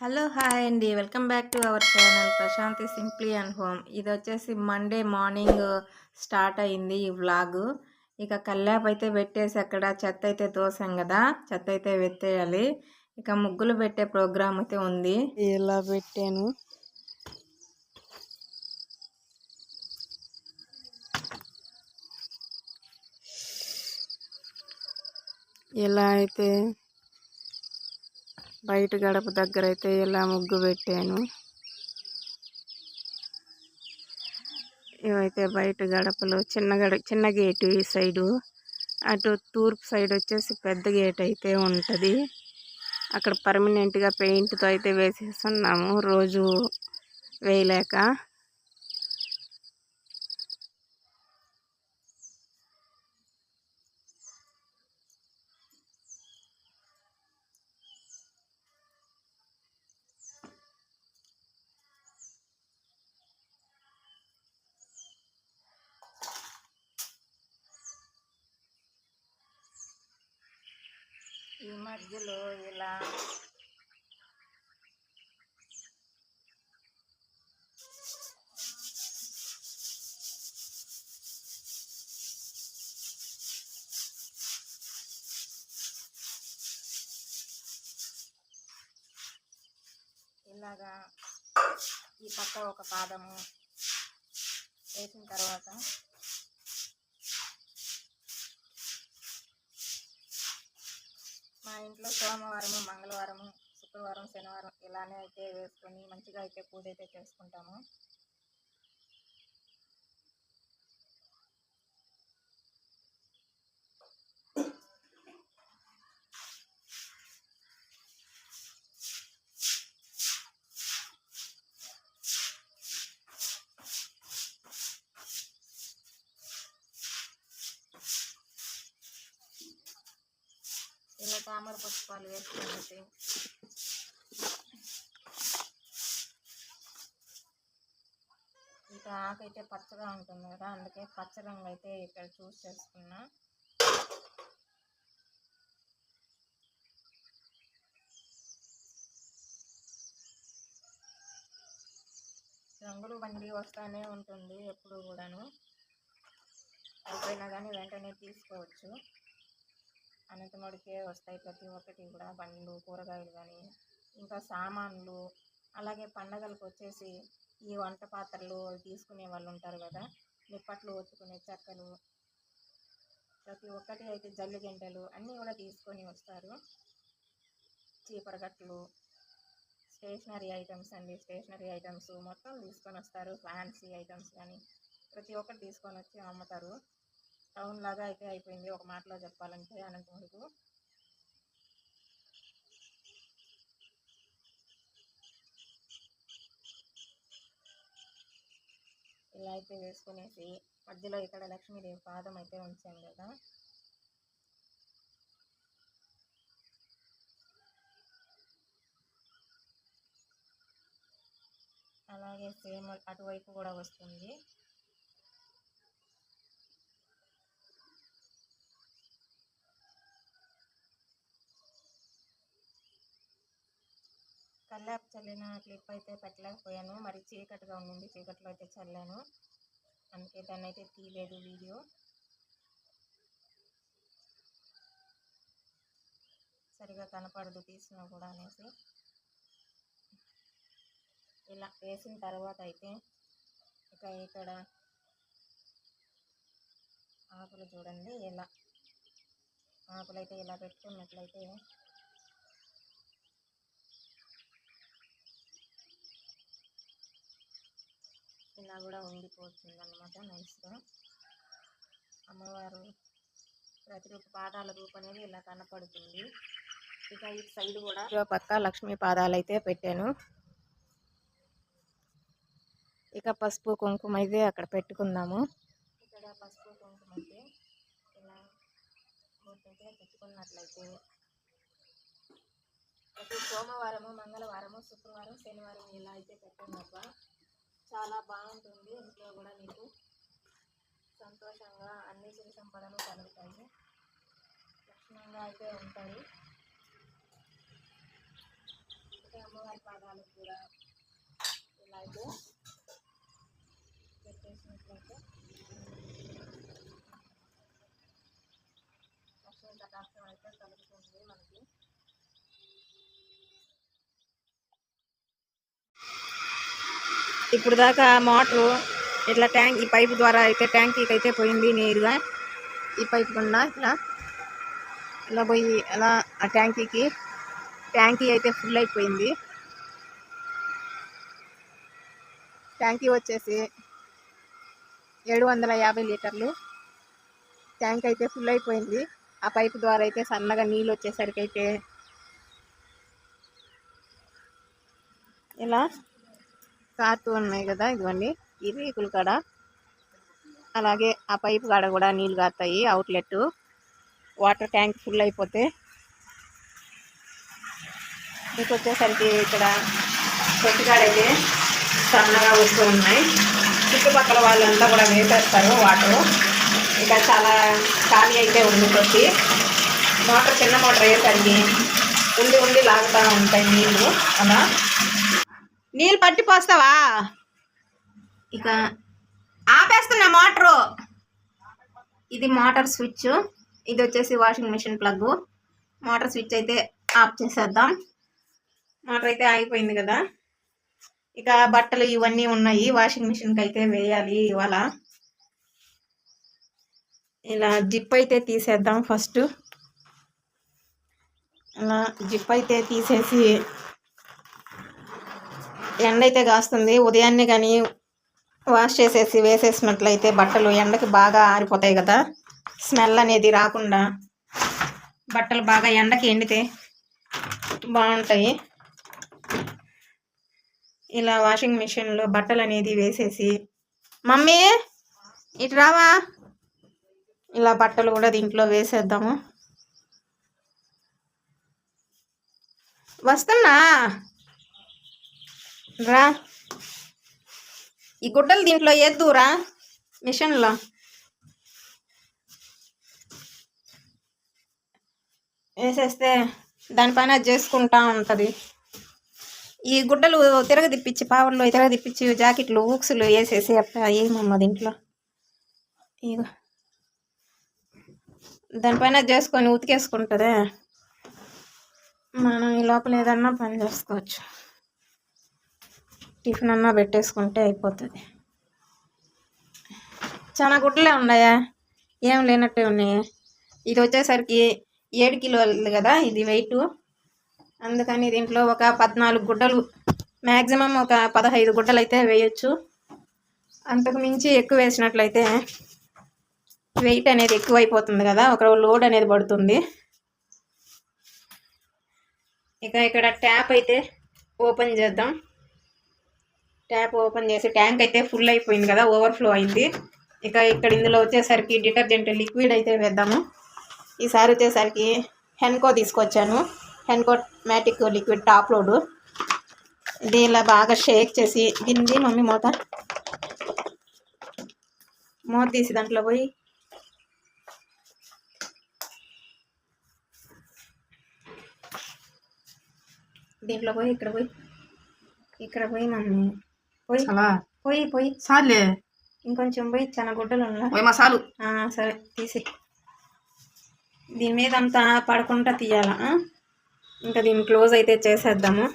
Hello hi అండి. Welcome back to our channel Prashanti simply and home. ఇది వచ్చేసి Monday morning start అయింది ఈ వ్లాగ్. ఇక కల్లాప్ అయితే పెట్టేసి అక్కడ చెత్త అయితే తోసాం కదా. చెత్త అయితే వెత్తేయాలి. ఇక ముగ్గులు పెట్టే ప్రోగ్రామ్ అయితే ఉంది. ఇలా పెట్టాను? ఇలా అయితే బయట గడప దగ్గర అయితే ఇలా ముగ్గు పెట్టాను. ఇవైతే బయట గడపలు చిన్న గడ చిన్న గేటు ఈ సైడు. అటు తూర్పు సైడ్ వచ్చేసి పెద్ద గేట్ అయితే ఉంటుంది. అక్కడ పర్మనెంట్గా పెయింట్తో అయితే వేసేస్తున్నాము రోజు వేయలేక. ఈ మధ్యలో ఇలా ఇలాగా ఈ పక్క ఒక పాదము వేసిన తర్వాత ఇంట్లో సోమవారము మంగళవారము శుక్రవారం శనివారం ఇలానే అయితే వేసుకొని మంచిగా అయితే పూజ అయితే చేసుకుంటాము. ఇక ఆకు అయితే పచ్చగా ఉంటుంది కదా అందుకే పచ్చ రంగు అయితే ఇక్కడ చూస్ చేసుకున్నా. రంగులు బండి వస్తానే ఉంటుంది ఎప్పుడు కూడాను. అయిపోయినా కానీ వెంటనే తీసుకోవచ్చు. అనంతముడికే వస్తాయి ప్రతి ఒక్కటి కూడా. బండ్లు కూరగాయలు కానీ ఇంకా సామాన్లు అలాగే పండగలకు వచ్చేసి ఈ వంట పాత్రలు తీసుకునే వాళ్ళు ఉంటారు కదా. నిప్పట్లు ఒత్తుకునే చెక్కలు ప్రతి ఒక్కటి అయితే జల్లి గంటలు అన్నీ కూడా తీసుకొని వస్తారు. చీపరగట్లు స్టేషనరీ ఐటమ్స్ అండి. స్టేషనరీ ఐటమ్స్ మొత్తం తీసుకొని వస్తారు. ఫ్యాన్సీ ఐటమ్స్ కానీ ప్రతి ఒక్కటి తీసుకొని వచ్చి అమ్ముతారు. టౌన్ లాగా అయితే అయిపోయింది. ఒక మాటలో చెప్పాలంటే అనంతపురకు. ఇలా అయితే వేసుకునేసి మధ్యలో ఇక్కడ లక్ష్మీదేవి పాదం అయితే ఉంచాం కదా. అలాగే సేమ్ అటువైపు కూడా వస్తుంది. కల్లాపు చల్లిన క్లిప్ అయితే పెట్టలేకపోయాను. మరి చీకటిగా ఉండింది. చీకట్లో అయితే చల్లాను. అందుకే దాన్ని అయితే తీయలేదు వీడియో. సరిగా కనపడదు తీసినా కూడా అనేసి. ఇలా వేసిన తర్వాత అయితే ఇక ఇక్కడ ఆకులు చూడండి. ఇలా ఆకులు అయితే ఇలా పెట్టుకున్నట్లయితే ఇలా కూడా ఉండిపోతుంది అనమాట నైస్గా. అమ్మవారు ప్రతి రూప పాదాల రూపు అనేది ఇలా కనపడుతుంది. ఇక ఈ సైడ్ కూడా పక్క లక్ష్మీ పాదాలు అయితే పెట్టాను. ఇక పసుపు కుంకుమ అయితే అక్కడ పెట్టుకుందాము. ఇక్కడ పసుపు కుంకుమ అయితే ఇలా అయితే పెట్టుకున్నట్లయితే. ప్రతి సోమవారము మంగళవారము శుక్రవారం శనివారం ఇలా అయితే పెట్టండి చాలా బాగుంటుంది. ఇంట్లో కూడా మీకు సంతోషంగా అన్ని సిరి సంపదలు కలుగుతాయి. లక్షణంగా అయితే ఉంటాయి అమ్మవారి పాదాలు కూడా ఇలా అయితే పెట్టేసినట్లయితే లక్ష్మీ కటాక్షం అయితే కలుగుతుంది మనకి. ఇప్పుడు దాకా మోటరు ఇట్లా ట్యాంక్ ఈ పైపు ద్వారా అయితే ట్యాంకీకి అయితే పోయింది నేరుగా. ఈ పైపు గుండా ఇట్లా ఇలా పోయి అలా ఆ ట్యాంకీకి ట్యాంకీ అయితే ఫుల్ అయిపోయింది. ట్యాంకీ వచ్చేసి ఏడు వందల యాభై లీటర్లు ట్యాంక్ అయితే ఫుల్ అయిపోయింది. ఆ పైపు ద్వారా అయితే సన్నగా నీళ్ళు వచ్చేసరికి అయితే ఇలా కార్తూ ఉన్నాయి కదా ఇదిగోండి. ఈ రేకుల కాడ. అలాగే ఆ పైపు కాడ కూడా నీళ్ళు కారుతాయి అవుట్లెట్ వాటర్ ట్యాంక్ ఫుల్ అయిపోతే మీకు వచ్చేసరికి ఇక్కడ చెట్టుకాడైతే సన్నగా వస్తూ ఉన్నాయి. చుట్టుపక్కల వాళ్ళంతా కూడా వేసేస్తారు వాటర్ ఇంకా చాలా ఖాళీ అయితే ఉంది కొట్టి మోటార్ చిన్న మోటార్ వేసరికి ఉండి ఉండి లాగుతూ ఉంటాయి నీళ్ళు అలా నీళ్ళు పట్టి పోస్తావా? ఇక ఆపేస్తున్నా మోటరు. ఇది మోటార్ స్విచ్. ఇది వచ్చేసి washing machine plug. Motor switch అయితే ఆఫ్ చేసేద్దాం. మోటార్ అయితే ఆగిపోయింది కదా. ఇక బట్టలు ఇవన్నీ ఉన్నాయి. వాషింగ్ మిషన్కి అయితే వేయాలి ఇవాళ. ఇలా జిప్ అయితే తీసేద్దాం ఫస్ట్. ఇలా జిప్ అయితే తీసేసి ఎండ అయితే కాస్తుంది. ఉదయాన్నే కానీ వాష్ చేసేసి వేసేసినట్లయితే బట్టలు ఎండకి బాగా ఆరిపోతాయి కదా. స్మెల్ అనేది రాకుండా బట్టలు బాగా ఎండకి ఎండితే బాగుంటాయి. ఇలా వాషింగ్ మిషన్లో బట్టలు అనేది వేసేసి మమ్మీ ఇటు రావా? ఇలా బట్టలు కూడా దీంట్లో వేసేద్దాము. వస్తున్నా? రా. ఈ గుడ్డలు దీంట్లో వేద్దురా మిషన్లో. వేసేస్తే దానిపైన చేసుకుంటా ఉంటుంది. ఈ గుడ్డలు తిరగదిప్పించి పావుల్లో తిరగదిప్పించి జాకెట్లు ఊక్సులు వేసేసి అట్లా ఏమమ్మ దీంట్లో? ఇక దానిపైన చేసుకొని ఉతికేసుకుంటుందే. మనం ఈ లోపల ఏదన్నా పని చేసుకోవచ్చు. టిఫిన్ అన్నా పెట్టేసుకుంటే అయిపోతుంది. చాలా గుడ్డలే ఉన్నాయా? ఏం లేనట్టే ఉన్నాయి? ఇది వచ్చేసరికి ఏడు కిలోలు కదా ఇది వెయిట్ అందుకని దీంట్లో ఒక పద్నాలుగు గుడ్డలు మ్యాక్సిమం ఒక పదహైదు గుడ్డలు అయితే వేయచ్చు. అంతకు మించి ఎక్కువ వేసినట్లయితే వెయిట్ అనేది ఎక్కువ అయిపోతుంది కదా ఒక లోడ్ అనేది పడుతుంది. ఇక ఇక్కడ ట్యాప్ అయితే ఓపెన్ చేద్దాం. ట్యాప్ ఓపెన్ చేసి ట్యాంక్ అయితే ఫుల్ అయిపోయింది కదా ఓవర్ఫ్లో అయింది. ఇక ఇక్కడ ఇందులో వచ్చేసరికి డిటర్జెంట్ లిక్విడ్ అయితే వేద్దాము. ఈసారి వచ్చేసరికి హెన్కో తీసుకొచ్చాను. Henko matic liquid top load. ఇది ఇలా బాగా షేక్ చేసి దీన్ని మమ్మీ మూత. మూత తీసి దాంట్లో పోయి. దీంట్లో పోయి ఇక్కడ పోయి. ఇక్కడ పోయి మమ్మీ. పోయి చాలా పోయి పోయి. చాలే ఇంకొంచెం పోయి చాలా గుడ్డలు ఉన్నా. ఓయ్ మసాలు. ఆ, సరే తీసి. దీని మీద అంతా పడకుండా తీయాలా? ఇంకా దీన్ని క్లోజ్ అయితే చేసేద్దాము.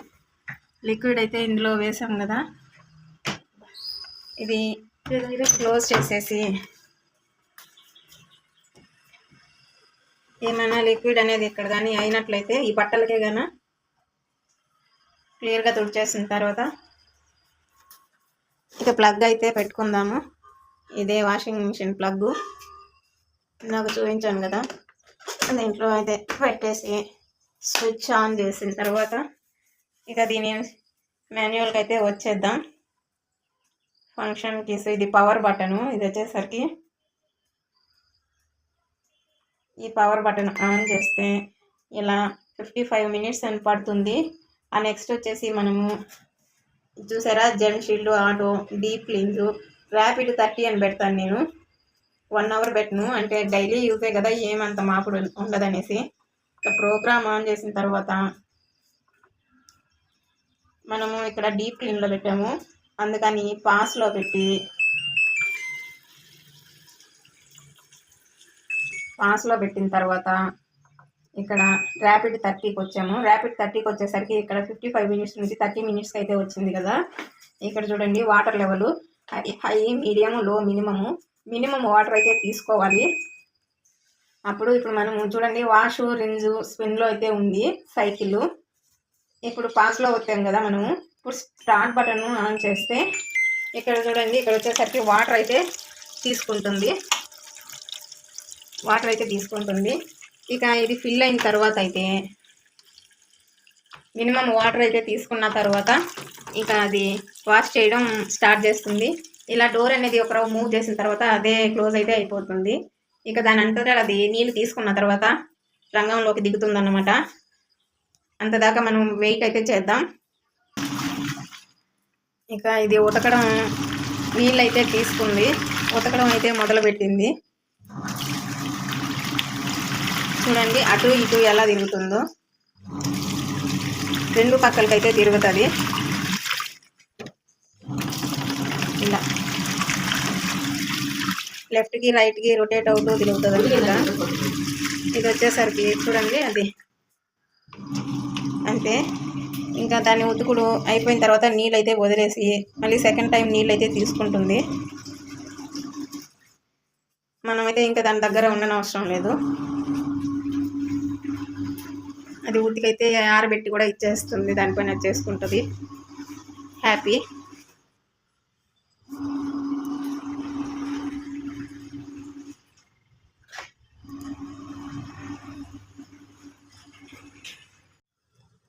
లిక్విడ్ అయితే ఇందులో వేసాం కదా. ఇది. క్లోజ్ చేసేసి. ఏమైనా లిక్విడ్ అనేది ఇక్కడ కానీ అయినట్లయితే ఈ బట్టలకే గాన? క్లియర్గా తుడిచేసిన తర్వాత ఇక ప్లగ్ అయితే పెట్టుకుందాము. ఇదే వాషింగ్ మిషన్ ప్లగ్ నాకు చూపించాను కదా. దీంట్లో అయితే పెట్టేసి స్విచ్ ఆన్ చేసిన తర్వాత ఇక దీని మాన్యువల్కి అయితే వచ్చేద్దాం. ఫంక్షన్ కీస్ ఇది పవర్ బటను ఇది వచ్చేసరికి ఈ పవర్ బటన్ ఆన్ చేస్తే ఇలా ఫిఫ్టీ ఫైవ్ మినిట్స్ అని పడుతుంది. ఆ నెక్స్ట్ వచ్చేసి మనము చూసారా? Gent shield auto deep link rapid thirty అని పెడతాను నేను. వన్ అవర్ పెట్టను. అంటే డైలీ యూజే కదా ఏమంత మాపుడు ఉండదనేసి. ప్రోగ్రామ్ ఆన్ చేసిన తర్వాత మనము ఇక్కడ డీప్ క్లీన్లో పెట్టాము. అందుకని పాస్లో పెట్టి పాస్లో పెట్టిన తర్వాత ఇక్కడ ర్యాపిడ్ థర్టీకి వచ్చాము. ర్యాపిడ్ థర్టీకి వచ్చేసరికి ఇక్కడ ఫిఫ్టీ ఫైవ్ మినిట్స్ నుంచి థర్టీ మినిట్స్కి అయితే వచ్చింది కదా. ఇక్కడ చూడండి water level high medium low minimum minimum water అయితే తీసుకోవాలి. అప్పుడు ఇప్పుడు మనము చూడండి వాష్ రింజు స్పిన్లో అయితే ఉంది సైకిల్ ఇప్పుడు పాస్లో వచ్చాం కదా మనము. ఇప్పుడు స్టార్ట్ బటన్ ఆన్ చేస్తే ఇక్కడ చూడండి ఇక్కడ వచ్చేసరికి వాటర్ అయితే తీసుకుంటుంది. వాటర్ అయితే తీసుకుంటుంది. ఇక ఇది ఫిల్ అయిన తర్వాత అయితే మినిమం వాటర్ అయితే తీసుకున్న తర్వాత ఇక అది వాష్ చేయడం స్టార్ట్ చేస్తుంది. ఇలా డోర్ అనేది ఒక మూవ్ చేసిన తర్వాత అదే క్లోజ్ అయితే అయిపోతుంది. ఇక దాని అంతటా అది నీళ్ళు తీసుకున్న తర్వాత రంగంలోకి దిగుతుంది అన్నమాట అంతదాకా మనం వెయిట్ అయితే చేద్దాం. ఇక ఇది ఉతకడం నీళ్ళు అయితే తీసుకుంది. ఉతకడం అయితే మొదలుపెట్టింది. చూడండి అటు ఇటు ఎలా తిరుగుతుందో. రెండు పక్కలకైతే తిరుగుతుంది. ఇలా. లెఫ్ట్కి రైట్కి రొటేట్ అవుతూ తిరుగుతుంది ఇలా ఇది వచ్చేసరికి చూడండి అది. అంతే. ఇంకా దాన్ని ఉతుకుడు అయిపోయిన తర్వాత నీళ్ళు అయితే వదిలేసి మళ్ళీ సెకండ్ టైం నీళ్ళు అయితే తీసుకుంటుంది. మనమైతే ఇంకా దాని దగ్గర ఉండనవసరం లేదు. అది ఉతికైతే ఆరబెట్టి కూడా ఇచ్చేస్తుంది. దానిపైన చేసుకుంటుంది. హ్యాపీ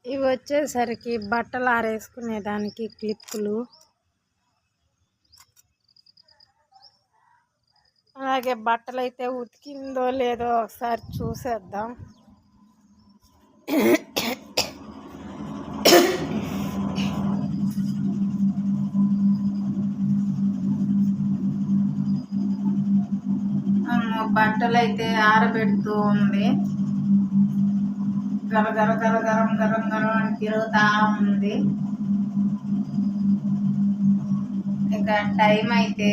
ఇవి వచ్చేసరికి బట్టలు ఆరేసుకునే దానికి క్లిప్పులు. అలాగే బట్టలు అయితే ఉతికిందో లేదో ఒకసారి చూసేద్దాం. బట్టలు అయితే ఆరబెడుతూ ఉంది. గర గర గర గరం గరం గరం అని తిరుగుతా ఉంది. ఇంకా టైం అయితే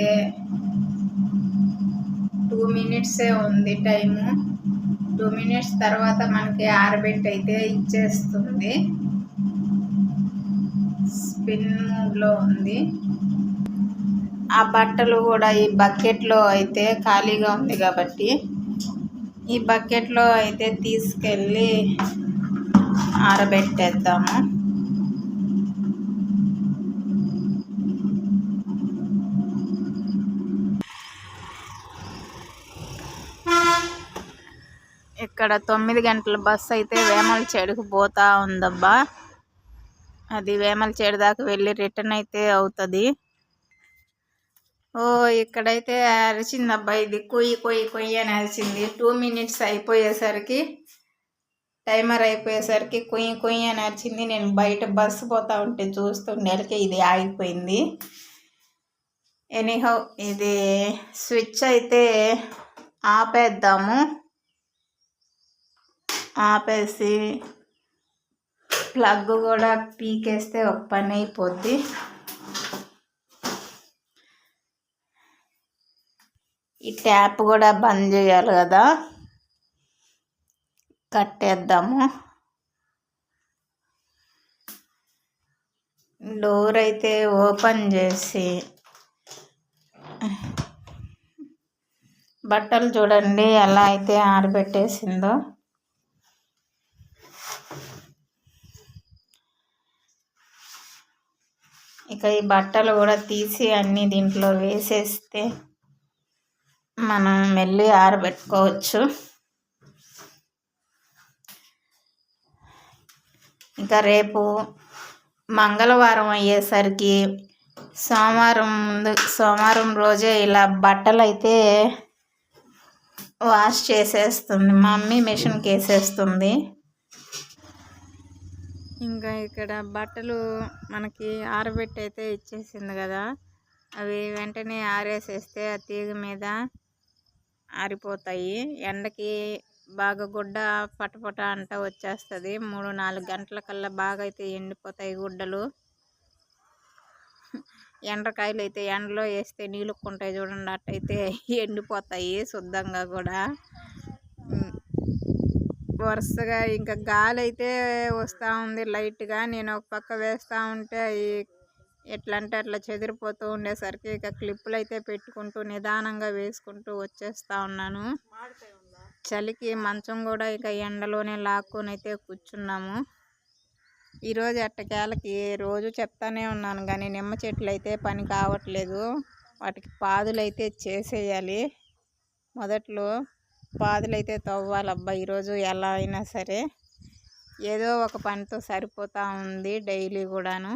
టూ మినిట్సే ఉంది టైము. టూ మినిట్స్ తర్వాత మనకి ఆరబెట్టి అయితే ఇచ్చేస్తుంది. స్పిన్ మూడ్లో ఉంది. ఆ బట్టలు కూడా ఈ బకెట్లో అయితే ఖాళీగా ఉంది కాబట్టి ఈ బకెట్లో అయితే తీసుకెళ్ళి ఆరబెట్టేద్దాము. ఇక్కడ తొమ్మిది గంటల బస్సు అయితే వేమల చెడుకు పోతా ఉందబ్బా. అది వేమల చెడు దాకా వెళ్ళి రిటర్న్ అయితే అవుతుంది. ఓ ఇక్కడైతే అరిచింది అబ్బాయి ఇది కొయ్యి కొయ్యి కొయ్యి అని అరిచింది. టూ మినిట్స్ అయిపోయేసరికి టైమర్ అయిపోయేసరికి కొయ్యి కొయ్యి అని అరిచింది. నేను బయట బస్సు పోతా ఉంటే చూస్తుండేలకి ఇది ఆగిపోయింది. ఎనీహౌ ఇది స్విచ్ అయితే ఆపేద్దాము. ఆపేసి ప్లగ్ కూడా పీకేస్తే ఒక పని అయిపోద్ది ఈ ట్యాప్ కూడా బంద్ చేయాలి కదా. కట్టేద్దాము. డోర్ అయితే ఓపెన్ చేసి. బట్టలు చూడండి ఎలా అయితే ఆరబెట్టేసిందో. ఇక ఈ బట్టలు కూడా తీసి అన్నీ దీంట్లో వేసేస్తే మనం మెల్లి ఆరబెట్టుకోవచ్చు. ఇంకా రేపు మంగళవారం అయ్యేసరికి సోమవారం ముందు సోమవారం రోజే ఇలా బట్టలు అయితే వాష్ చేసేస్తుంది. మమ్మీ మిషన్కి వేసేస్తుంది ఇంకా ఇక్కడ బట్టలు మనకి ఆరబెట్టి అయితే ఇచ్చేసింది కదా. అవి వెంటనే ఆరేసేస్తే ఆ తీగ మీద ఆరిపోతాయి. ఎండకి బాగా గుడ్డ పటపట అంట వచ్చేస్తుంది. మూడు నాలుగు గంటల కల్లా బాగా అయితే ఎండిపోతాయి గుడ్డలు. ఎండ్రకాయలు అయితే ఎండలో వేస్తే నీళ్ళుకుంటాయి చూడండి. అట్టయితే ఎండిపోతాయి శుద్ధంగా కూడా. వరుసగా ఇంకా గాలి అయితే వస్తూ ఉంది. లైట్గా నేను ఒక పక్క వేస్తూ ఉంటే అవి ఎట్లా అంటే అట్లా చెదిరిపోతూ ఉండేసరికి ఇక క్లిప్పులు అయితే పెట్టుకుంటూ నిదానంగా వేసుకుంటూ వచ్చేస్తా ఉన్నాను. చలికి మంచం కూడా ఇక ఎండలోనే లాక్కొని అయితే కూర్చున్నాము. ఈరోజు ఎట్టకేలకి రోజు చెప్తానే ఉన్నాను కానీ నిమ్మ చెట్లు అయితే పని కావట్లేదు. వాటికి పాదులు అయితే చేసేయాలి. మొదట్లో పాదులు అయితే తవ్వాలబ్బా ఈరోజు ఎలా అయినా సరే. ఏదో ఒక పనితో సరిపోతూ ఉంది డైలీ కూడాను.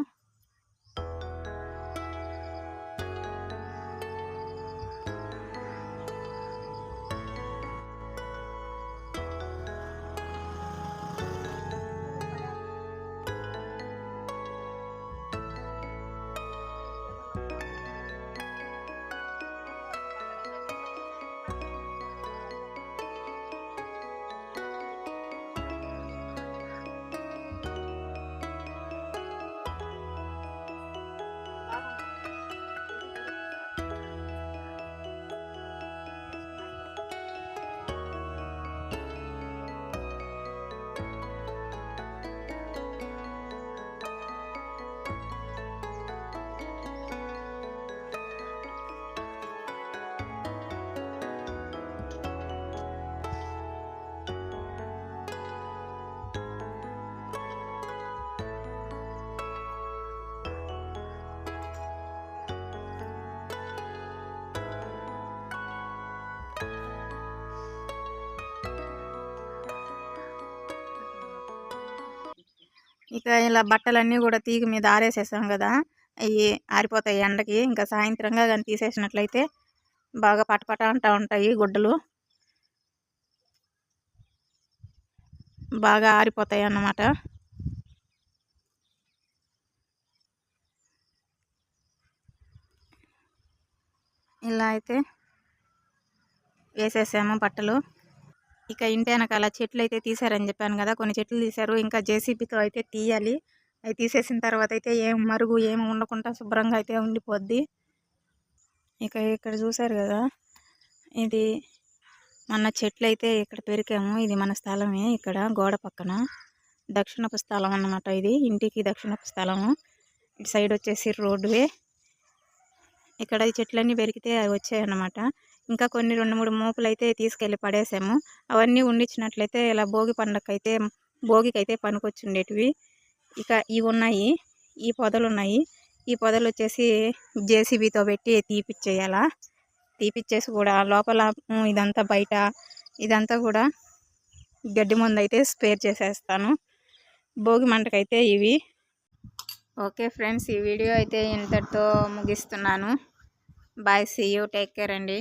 ఇక ఇలా బట్టలన్నీ కూడా తీగ మీద ఆరేసేసాం కదా అవి ఆరిపోతాయి ఎండకి. ఇంకా సాయంత్రంగా కానీ తీసేసినట్లయితే బాగా పటపట అంటూ ఉంటాయి గుడ్డలు. బాగా ఆరిపోతాయి అన్నమాట. ఇలా అయితే వేసేసాము బట్టలు. ఇక ఇంటి వెనకాల చెట్లు అయితే తీశారని చెప్పాను కదా కొన్ని చెట్లు తీశారు. ఇంకా జేసీబీతో అయితే తీయాలి. అవి తీసేసిన తర్వాత అయితే ఏం మరుగు ఏం ఉండకుండా శుభ్రంగా అయితే ఉండిపోద్ది. ఇక ఇక్కడ చూసారు కదా ఇది మన చెట్లు అయితే ఇక్కడ పెరికాము. ఇది మన స్థలమే ఇక్కడ గోడ పక్కన. దక్షిణపు స్థలం అన్నమాట ఇది. ఇంటికి దక్షిణపు స్థలము. ఇటు సైడ్ వచ్చేసి రోడ్వే ఇక్కడ ఈ చెట్లన్నీ పెరిగితే అవి వచ్చాయన్నమాట. ఇంకా కొన్ని రెండు మూడు మోపులు అయితే తీసుకెళ్ళి పడేసాము. అవన్నీ ఉండిచ్చినట్లయితే ఇలా భోగి పండగకైతే భోగికైతే భోగికి అయితే పనికొచ్చుండేటివి. ఇక ఇవి ఉన్నాయి. ఈ పొదలు ఉన్నాయి. ఈ పొదలు వచ్చేసి జేసీబీతో పెట్టి తీపిచ్చేయాలా. తీపిచ్చేసి కూడా లోపల ఇదంతా బయట ఇదంతా కూడా గడ్డి మందు అయితే స్పేర్ చేసేస్తాను. భోగి మంటకైతే ఇవి. ఓకే ఫ్రెండ్స్ ఈ వీడియో అయితే ఇంతటితో ముగిస్తున్నాను. Bye see you take care అండి.